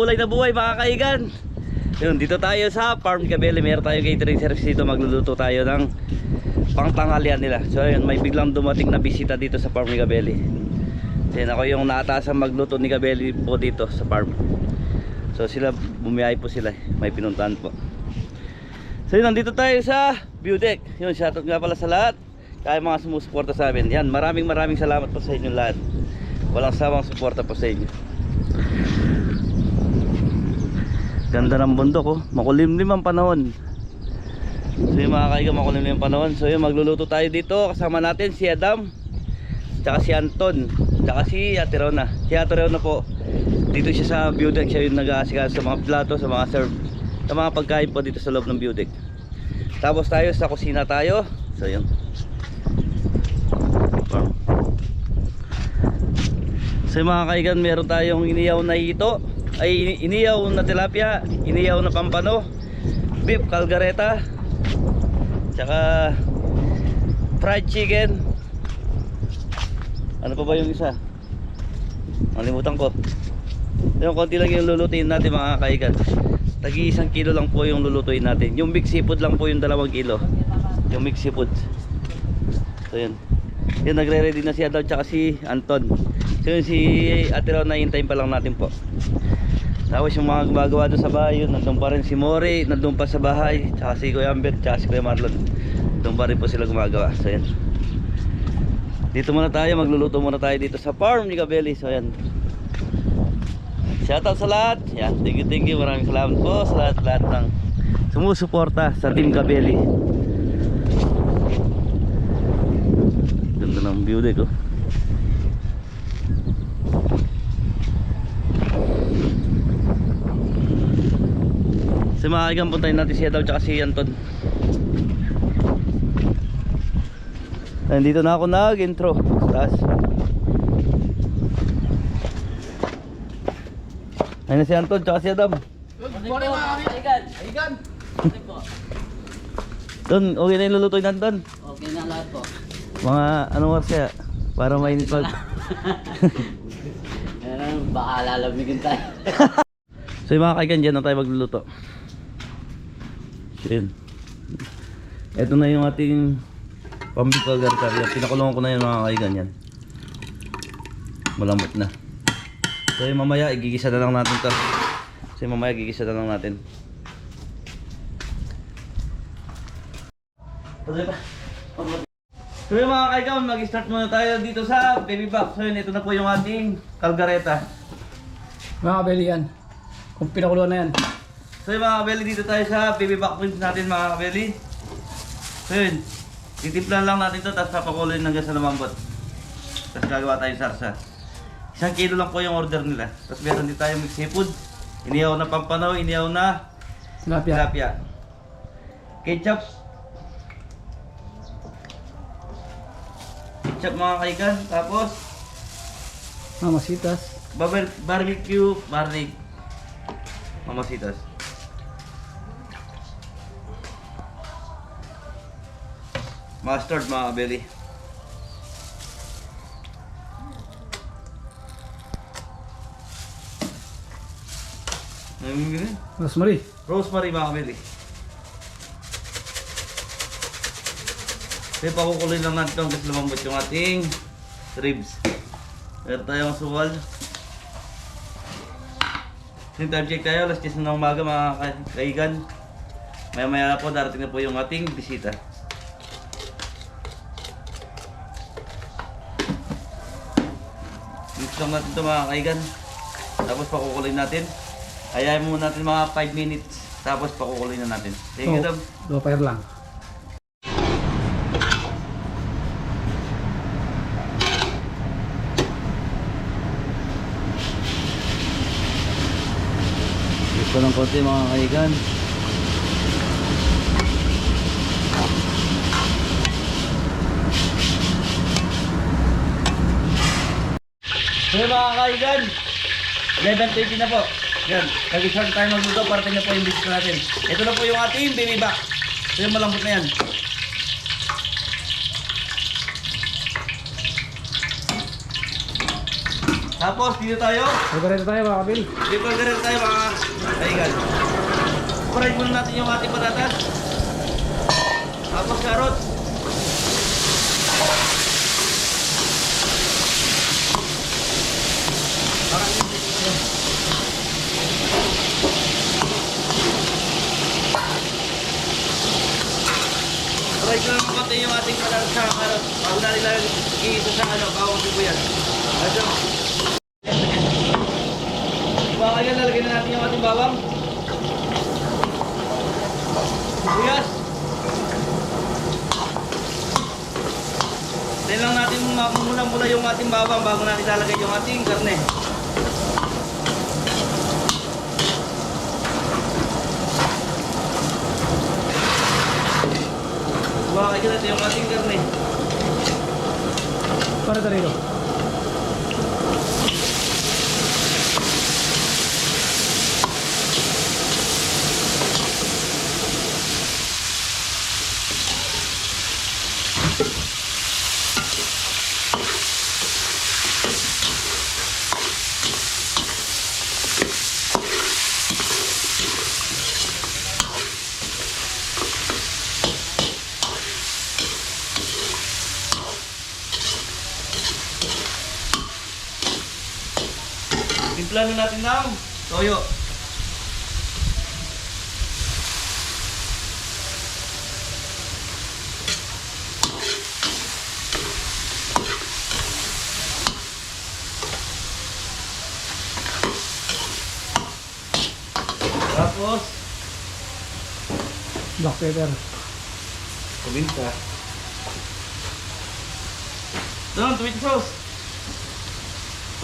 Makulay na buhay mga kaigan. Yun, dito tayo sa Farm Cabelli. Meron tayong catering service dito. Magluluto tayo ng pangtanghalian nila. So yun, may biglang dumating na bisita dito sa Farm ni Cabelli. Then ako yung naatasan magluto ni Cabelli po dito sa farm. So sila, bumiyahe po sila. May pinuntahan po. So yun, nandito tayo sa view deck. Yun, shoutout nga pala sa lahat. Kaya mga sumusuporta sa amin. Yan, maraming maraming salamat po sa inyo lahat. Walang sawang suporta po sa inyo. Ganda ng bundok oh. Makulimlim ang panahon. So yung mga kaiga makulimlim ang panahon. So yun magluluto tayo dito. Kasama natin si Adam. Tsaka si Anton. Tsaka si Ate Rona. Si Ate Rona po. Dito siya sa view deck. Siya yung nag-aasikaso sa mga plato, sa mga serve. Sa mga pagkain po dito sa loob ng view deck. Tapos tayo sa kusina tayo. So yun. So yung mga kaigan, meron tayong iniyaw na hito ay ini- iniyaw na tilapia, iniyaw na pampano, beef calgareta, tsaka fried chicken. Ano pa ba yung isa? Nalimutan ko. Yung konti lang yung lulutuin natin mga kaigan. Tagi isang kilo lang po yung lulutuin natin. Yung big seafood lang po yung dalawang kilo. Yung mixed seafood. So yun. Yun nagre-ready na si Adam tsaka si Anton. So yun si Ate Ron nahintayin pa lang natin po. Tapos yung mga gumagawa doon sa bahay yun, nandun pa rin si Mori, nandun pa sa bahay, tsaka si Kuya Ambet, tsaka si Kuya Marlon. Nandun pa rin po sila gumagawa. So yan. Dito muna tayo, magluluto muna tayo dito sa farm ni Kabeli. So yan. Shoutout sa lahat. Yan, thank you, thank you. Maraming salamat po sa lahat, lahat ng sumusuporta sa Team Kabeli. Ganda ng view deck Si mga kaigan, puntahin natin si Adaw tsaka si Anton. Nandito na ako nag-intro. Taas. Ayun na si Anton tsaka si Adam. Aigan! Don, okay na yung lulutuin natin Don. Okay na lahat po. Mga ano oras kaya? Para mainit pag... Baka lalamigin tayo. So yung mga kaigan, dyan na tayo magluluto. Yun. Ito na yung ating pambikal garkarya. Pinakulungan ko na yun mga kaigan yan. Malambot na. So yung mamaya, igigisa na lang natin to. So yung mamaya, igigisa na lang natin. So yung mga kaigan, mag-start muna tayo dito sa baby box. So yun, ito na po yung ating kalgareta. Mga kabeli yan. Kung pinakuluan na yan. So yung mga kabeli dito tayo sa baby back ribs natin mga kabeli. So yun, titimplan lang natin to tapos papakuloyin hanggang sa lumambot. Tapos gagawa tayong sarsa. Isang kilo lang po yung order nila. Tapos meron din tayong mixed seafood. Inihaw na pampanaw, inihaw na Tilapia. tilapia. Ketchup. Ketchup mga kaigan. Tapos Mamasitas. Barbecue garlic mamasitas mustard mga Namimili? Rosemary. Rosemary mga kabeli Kaya pakukuloy lang natin hanggang lumambot yung ating ribs Meron tayong suwal Yung time check tayo, alas 10 na ng umaga mga ka- kaigan. Maya maya na po, darating na po yung ating bisita. Lang natin ito mga kaigan. Tapos pakukuloy natin. Ayayin muna natin mga 5 minutes. Tapos pakukuloy na natin. Thank you, Dam. Dua fire lang. Gusto ng konti mga kaigan. So mga kaigan, 11.20 na po. Yan, nag-start tayo magluto para tingnan po yung bisita natin. Ito na po yung ating baby back. So yung malambot na yan. Tapos, dito tayo. Magkarito tayo mga. Dito ganun tayo mga kaigan. Fried muna natin yung ating patatas. Tapos carrot. Ko lang yung ating sa carrot. Bago natin lang iisa sa ano, bawang sibuyas. Ito. Baka yan, lalagyan na natin yung ating bawang. Sibuyas. Tayo lang natin muna muna yung ating bawang bago natin lalagay yung ating karne. Baka yan natin yung ating karne. Para rito. Timpla na natin ng toyo. Tapos, Black pepper. kuminta. Doon, tomato sauce.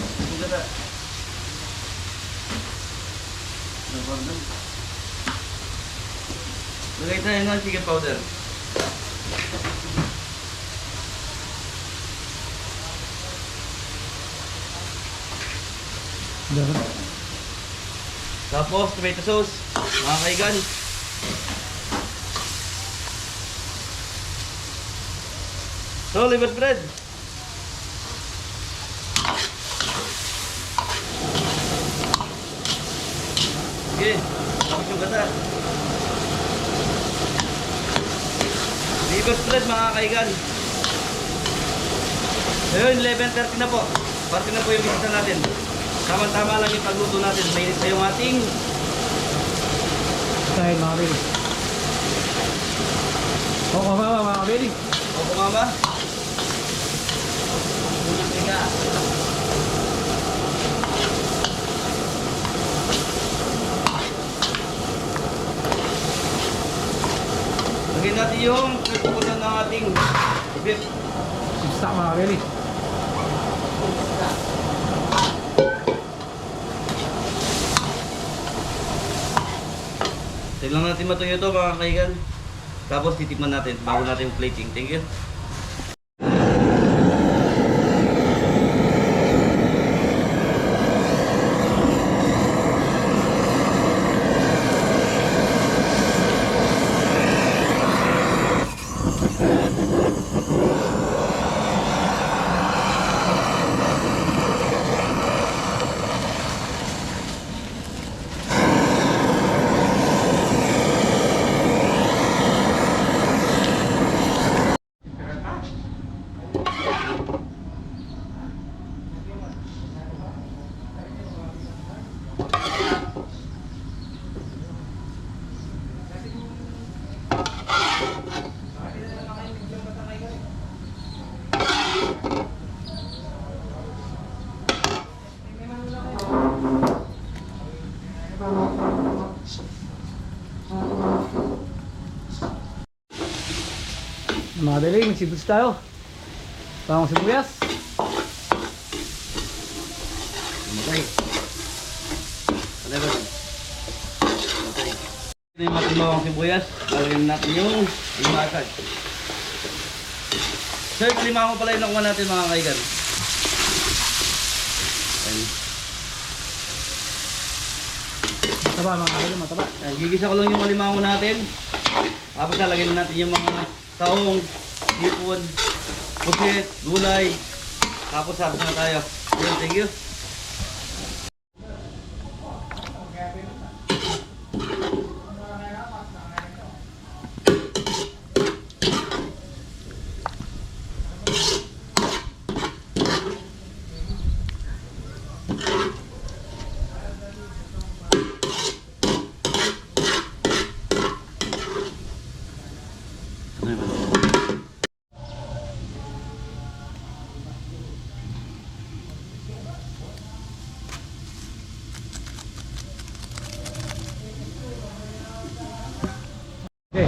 Ang ganda. Nabandang. Lagay tayo ng chicken powder. Dapat. Tapos, tomato sauce. Mga kaigan. So, liver bread. Sige, tapos yung gata. Liver bread, mga kaigan. Ayun, 11.30 na po. Parte na po yung bisita natin. Tama-tama lang yung pagluto natin. Mainit na yung ating Dahil mga kabili. Oo, mama mga kabili. Opo, mama. Unang tiga. Lagyan natin yung nagpupunan ng ating beef. Sipsta mga kabili. Tayo lang natin matuyo ito mga kaigan. Tapos titikman natin bago natin yung plating. Thank you. Magsibus tayo. Bawang sibuyas. Matay. Ano ba? Matay. Ito yung ating bawang sibuyas. Lalagyan natin yung limatag. Sir, lima mo pala yung nakuha natin mga kaigan. Ayan. Mataba mga kabili, mataba. Gigisa ko lang yung alimango natin. Tapos lalagyan natin yung mga taong, hipon, pusit, gulay. Tapos sabos na tayo. Yun, thank you.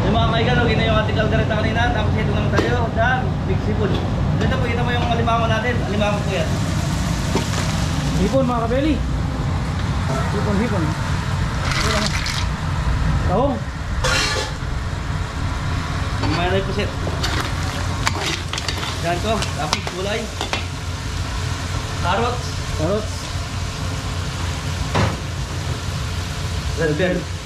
Yung mga kaigan, okay na yung ating kaldereta kanina. Tapos ito naman tayo sa Big Seafood. Dito po, kita mo yung alimango natin. Alimango po yan. Hipon mga kabeli. Hipon, hipon. Tahong. Mayroon po set. Yan ko. Tapos gulay. Carrots. Carrots. Red bell.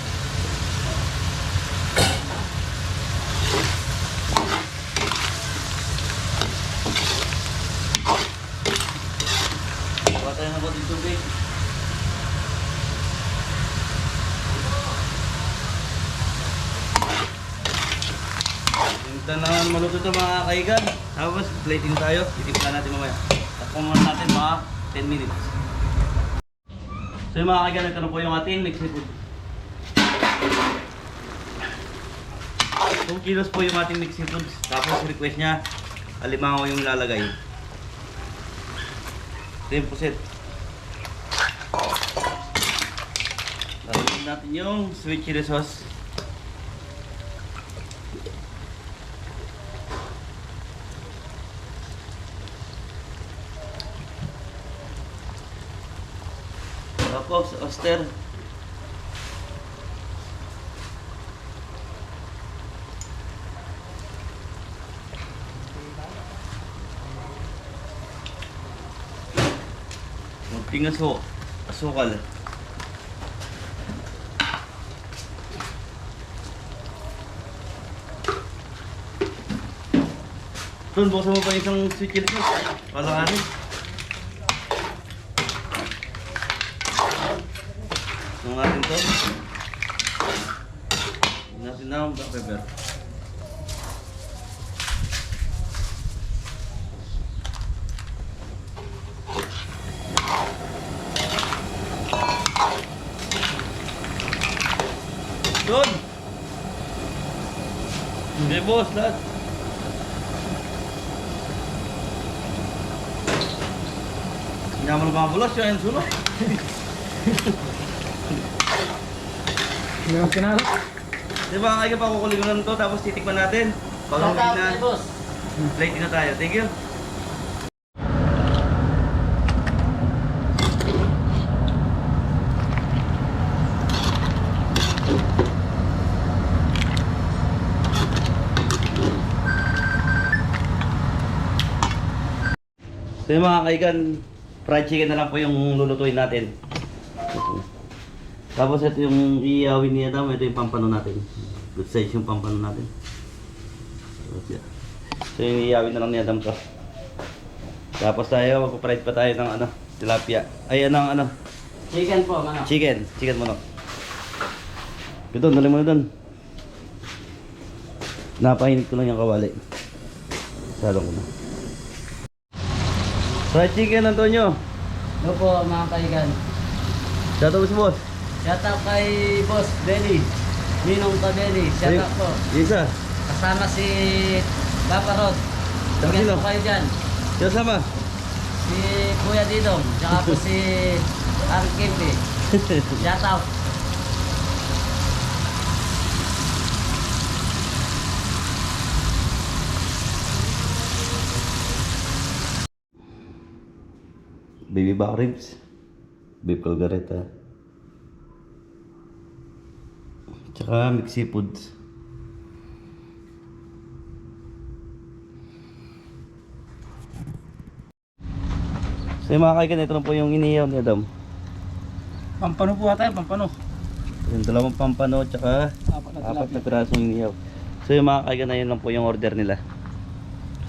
Maluto ito mga kaigan. Tapos plating tayo. Titimpla natin mamaya. Takpong muna natin mga 10 minutes. So yung mga kaigan, ito na po yung ating mixed food. 2 kilos po yung ating mixing foods. Tapos request niya, alimango yung lalagay. 10%. Lalagyan natin yung sweet chili sauce. Tapos, oyster. Munting aso, asukal. Doon, buksan mo pa isang sweet chili sauce. Wala ka Nung natin na ang black pepper. Doon! Hindi boss, lahat. Hindi naman mga bulos yun, sunod. Naman kinalap. Di ba, kaya pa lang to, tapos titikman natin. Pag Shout out na, boss. plate na tayo. Thank you. So yung mga kaigan, fried chicken na lang po yung lulutuin natin. Tapos ito yung iiyawin niya tama, ito yung pampano natin. Good size yung pampano natin. So yung iiyawin na lang niya to. Tapos tayo, magpapride pa tayo ng ano, tilapia. Ay, ano, ano, Chicken po, ano? chicken. Chicken mo Ito, dali mo na doon. Napahinit ko lang yung kawali. Salong ko na. Fried chicken, Antonio. Ano po mga kaigan? Shout out boss. Shout out kay Boss Benny. Ninong ka Benny. Shout out po. Isa. Kasama si Papa Rod. Sino? po kayo dyan. Siya sama. Si Kuya Didong. Tsaka po si Ang Kimpi. Shout out. Baby back ribs. Beef calgareta. Tsaka mixed seafoods. So yung mga kaigan, ito na po yung inihaw ni Adam. Pampano po tayo, pampano. Yung dalawang pampano tsaka Apat na apat na pirasong inihaw. So yung mga kaigan na yun lang po yung order nila.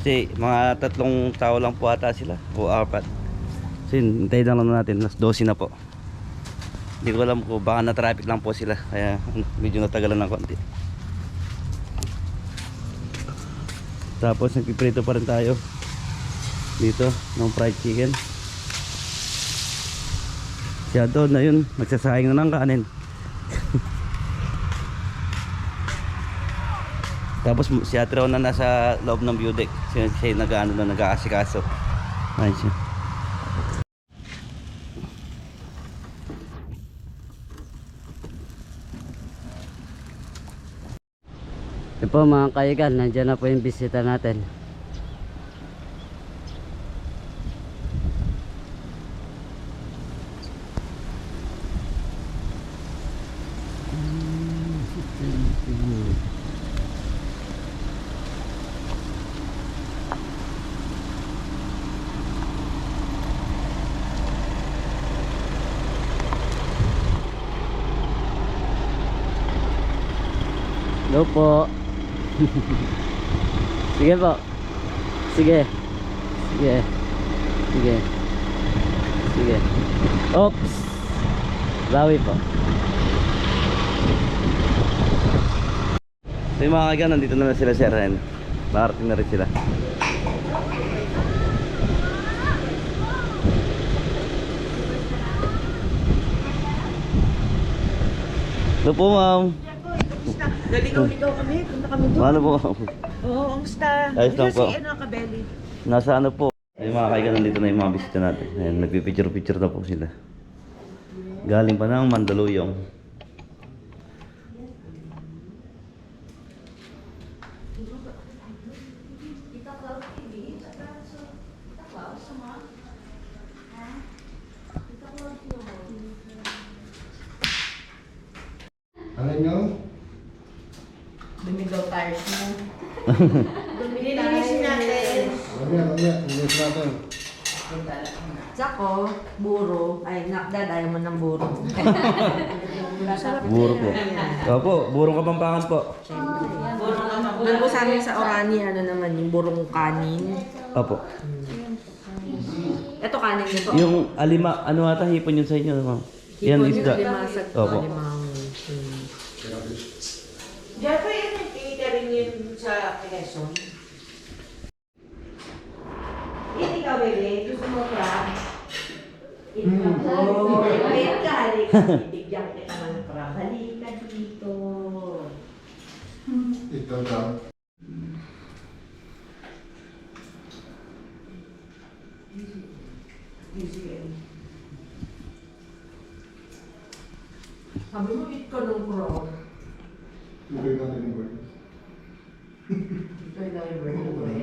Kasi mga tatlong tao lang po ata sila o apat. So yun, hintay lang natin. Mas 12 na po. Hindi ko alam kung baka na traffic lang po sila. Kaya medyo natagalan ng konti. Tapos nagpiprito pa rin tayo dito ng fried chicken. Siya doon na yun, magsasayang na ng kanin. Tapos si Ate Ron na nasa loob ng view deck. Siya, siya nag-ano na nag-aasikaso. Ayun siya. Po mga kaigan, nandiyan na po yung bisita natin. Hello po. Sige po. Sige. Sige. Sige. Sige. Oops. Bawi po. So yung mga kaigan, nandito na, na sila sir. Ayan. Nakarating na rin sila. Hello po ma'am. Naligaw-ligaw kami, punta kami doon. Paano po? Oo, kamusta? Ayos lang po. Si ano, Kabeli. Nasa ano po? Yung mga kaigan, nandito na yung mga bisita natin. Ayan, nagpipicture-picture na po sila. Galing pa ng Mandaluyong. Ano nyo? Lumigaw tires mo. Nilinisin natin. Mamaya, mamaya. Inis natin. Sako, buro. Ay, nakdad, ayaw mo ng buro. Buro po. Opo, burong kapampangan po. Doon po sa amin sa Orani, ano naman, yung burong kanin. Opo. Ito kanin nito. Yung alima, ano ata hipon yun sa inyo, ma'am? Yan isda. Limasag Opo. Hmm. Jeffrey, yun yung catering yun sa Quezon. Hindi ka, bebe. Gusto mo crab? Oo. Halika, halika. Bibigyan kita ng crab. Halika dito. Ito daw. Sabi mo, eat ka ng crab. Ibigay natin yung word. Ito yung daw yung birthday boy.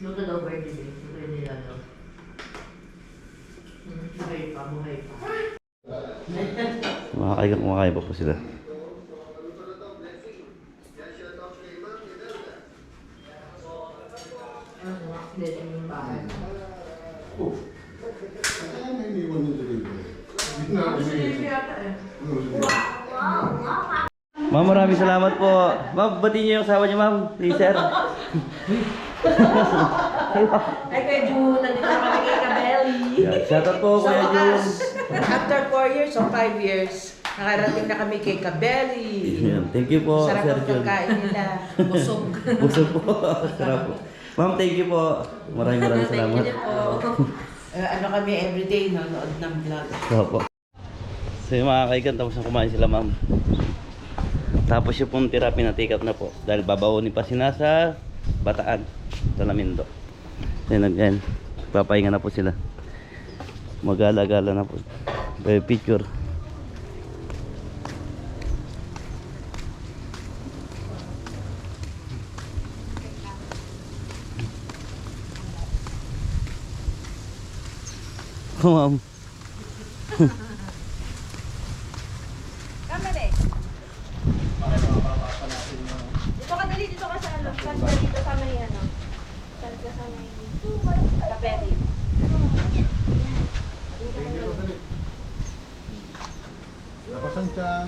Luto daw birthday boy. Ito yung nilalo. Hmm, Buhay pa, buhay pa. Makakain kumakain pa po sila. Ano, accident yung bahay. Oh. Kaya may iniwan yung delivery. Hindi na Kasi iniwan. yata eh. Ano, sige. Ma'am, maraming salamat po. Ma'am, batiin niyo yung asawa niyo, ma'am. Si sir. Ay, kay June, nandito na kami kay Kabeli. Yeah, shoutout po, Sa Kuya wakas, Jun. after 4 years or 5 years, nakarating na kami kay Kabeli. Yan, Thank you po, Sarap Sir ang Jun. pagkain nila. Busog. Busog po. Sarap po. Ma'am, thank you po. Maraming maraming salamat. Thank you din po. Eh, ano kami everyday, nanonood ng vlog. Opo. So yung mga kaigan, tapos na kumain sila, ma'am. Tapos yung pong tira, pinatikap na po. Dahil babaonin pa sila sa Bataan, sa Lamindo. So yun, yan. Papahinga na po sila. Magala-gala na po. May picture. Oh, ma'am. Dito ka dali, dito ka sa ano, saan ka dito sa may ano, saan ka sa may kaperi. Lapasan dyan.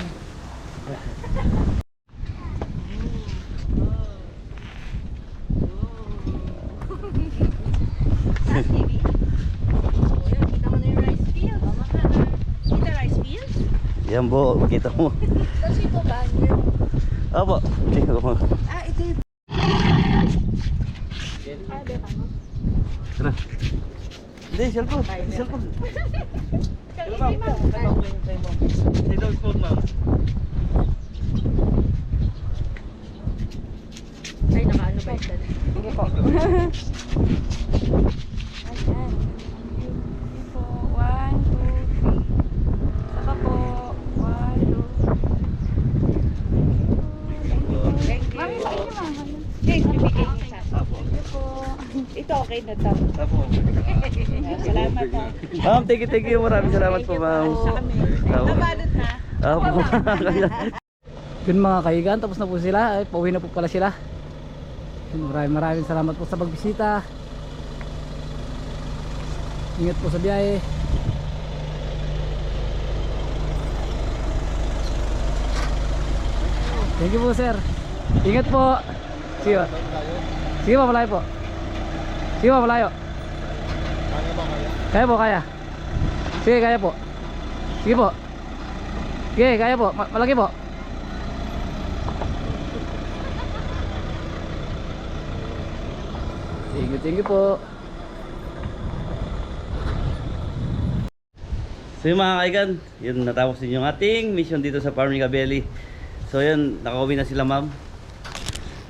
Saan TV? Oh, yan, kita mo na yung rice field. Kita rice field? Yan po, kita mo. Tapos ito ba? Opo. Tingnan mo. Ah, ito mo. Tara. Hindi, cellphone. Cellphone. Kaya hindi man. Ito ang phone, ma'am. Ay, nakaano ba ito? Sige po. Ayan. Sige po. One, two, three. Saka po. One, two. Thank you. Akin na to. Apo. Salamat ha. Ma'am, thank you, thank you. Maraming salamat po, ma'am. Nabalot na. Apo. Yun mga kaigan, tapos na po sila. Ay, pauwi na po pala sila. Maraming maraming salamat po sa pagbisita. Ingat po sa biyahe. Thank you po sir. Ingat po. Sige po. Sige po, malayo po. Sige po, malayo. Kaya po, kaya. Sige, kaya po. Sige po. Sige, kaya po. Ma- malaki po. Thank you, thank you po. So yun mga kaigan, yun natapos din yung ating mission dito sa Parmiga Belly. So yun, nakauwi na sila ma'am.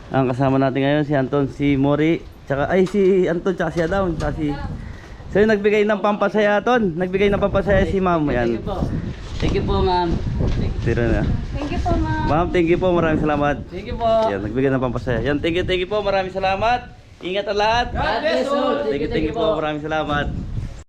Ang kasama natin ngayon si Anton, si Mori, tsaka ay si Anton tsaka si Adam, tsaka si So yun, nagbigay ng pampasaya Anton, nagbigay ng pampasaya si ma'am. Thank Yan. you po. Thank you po, ma'am. Tira na. Thank you po ma'am. Ma'am, thank you po, maraming salamat. Thank you po. Yan, nagbigay ng pampasaya. Yan, thank you, thank you po, maraming salamat. Ingat ang lahat. God bless you. Thank you, thank you po, maraming salamat.